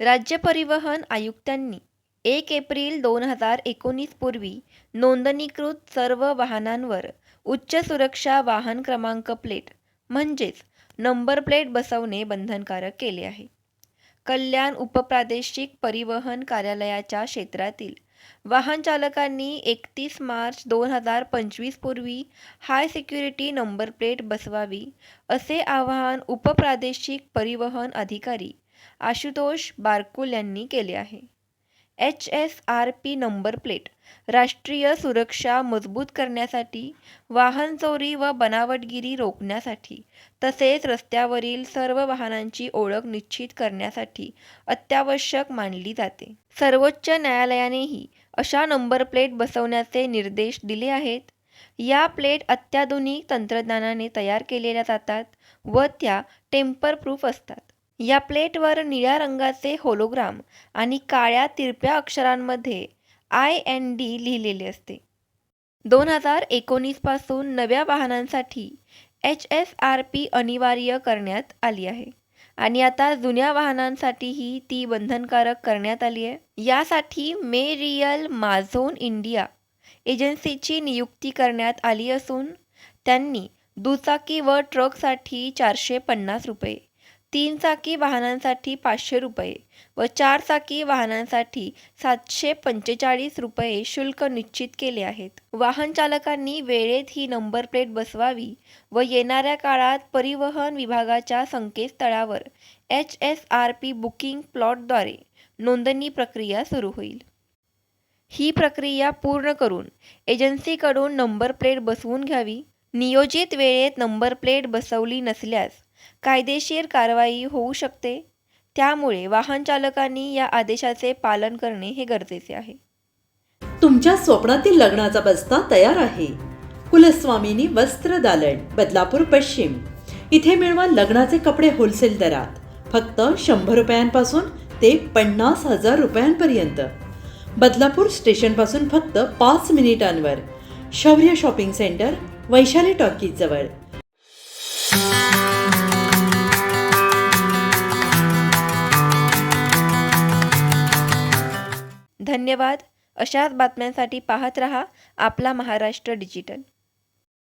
राज्य परिवहन आयुक्तांनी एक एप्रिल दोन हजार एकोणीस पूर्वी नोंदणीकृत सर्व वाहनांवर उच्च सुरक्षा वाहन क्रमांक प्लेट म्हणजेच नंबर प्लेट बसवणे बंधनकारक केले आहे. कल्याण उपप्रादेशिक परिवहन कार्यालयाच्या क्षेत्रातील वाहन चालकांनी एकतीस मार्च दोन हजार पंचवीस पूर्वी हाय सिक्युरिटी नंबर प्लेट बसवावी असे आवाहन उपप्रादेशिक परिवहन अधिकारी आशुतोष बारकुल यांनी केले आहे. H S R P number plate राष्ट्रीय सुरक्षा मजबूत करण्यासाठी वाहन चोरी व बनावटगिरी रोखण्यासाठी तसेच रस्त्यावरील सर्व वाहनांची ओळख निश्चित करण्यासाठी अत्यावश्यक मानली जाते. सर्वोच्च न्यायालयानेही अशा नंबर प्लेट बसवण्याचे निर्देश दिले आहेत. या प्लेट अत्याधुनिक तंत्रज्ञानाने तयार केलेल्या जातात व त्या टेम्पर प्रूफ असतात. या प्लेटवर निळ्या रंगाचे होलोग्राम आणि काळ्या तिरप्या अक्षरांमध्ये आय एन डी लिहिलेले असते. दोन हजार एकोणीसपासून नव्या वाहनांसाठी एच एस आर पी अनिवार्य करण्यात आली आहे आणि आता जुन्या वाहनांसाठीही ती बंधनकारक करण्यात आली आहे. यासाठी मे रियल माझोन इंडिया एजन्सीची नियुक्ती करण्यात आली असून त्यांनी दुचाकी व ट्रकसाठी चारशे पन्नास रुपये तीन चाकी वाहनांसाठी पाचशे रुपये व चार चाकी वाहनांसाठी सातशे पंचेचाळीस रुपये शुल्क निश्चित केले आहेत. वाहन चालकांनी वेळेत ही नंबर प्लेट बसवावी व येणाऱ्या काळात परिवहन विभागाच्या संकेतस्थळावर H S R P booking प्लॉटद्वारे नोंदणी प्रक्रिया सुरू होईल. ही प्रक्रिया पूर्ण करून एजन्सीकडून नंबर प्लेट बसवून घ्यावी. नियोजित वेळेत नंबर प्लेट बसवली नसल्यास कायदेशीर कारवाई होऊ शकते. त्यामुळे वाहन चालकांनी या आदेशाचे पालन करणे हे गरजेचे आहे. तुमच्या स्वप्नातील लग्नाचा बस्ता तयार आहे. कुलस्वामिनी वस्त्र दालन बदलापूर पश्चिम. इथे मिळवा लग्नाचे कपडे होलसेल दरात. फक्त शंभर रुपयांपासून ते पन्नास हजार रुपयांपर्यंत. बदलापूर स्टेशनपासून फक्त पाच मिनिटांवर. शौर्य शॉपिंग सेंटर वैशाली टॉकीज धन्यवाद. अशाच बातम्यांसाठी पाहत रहा आपला महाराष्ट्र डिजिटल.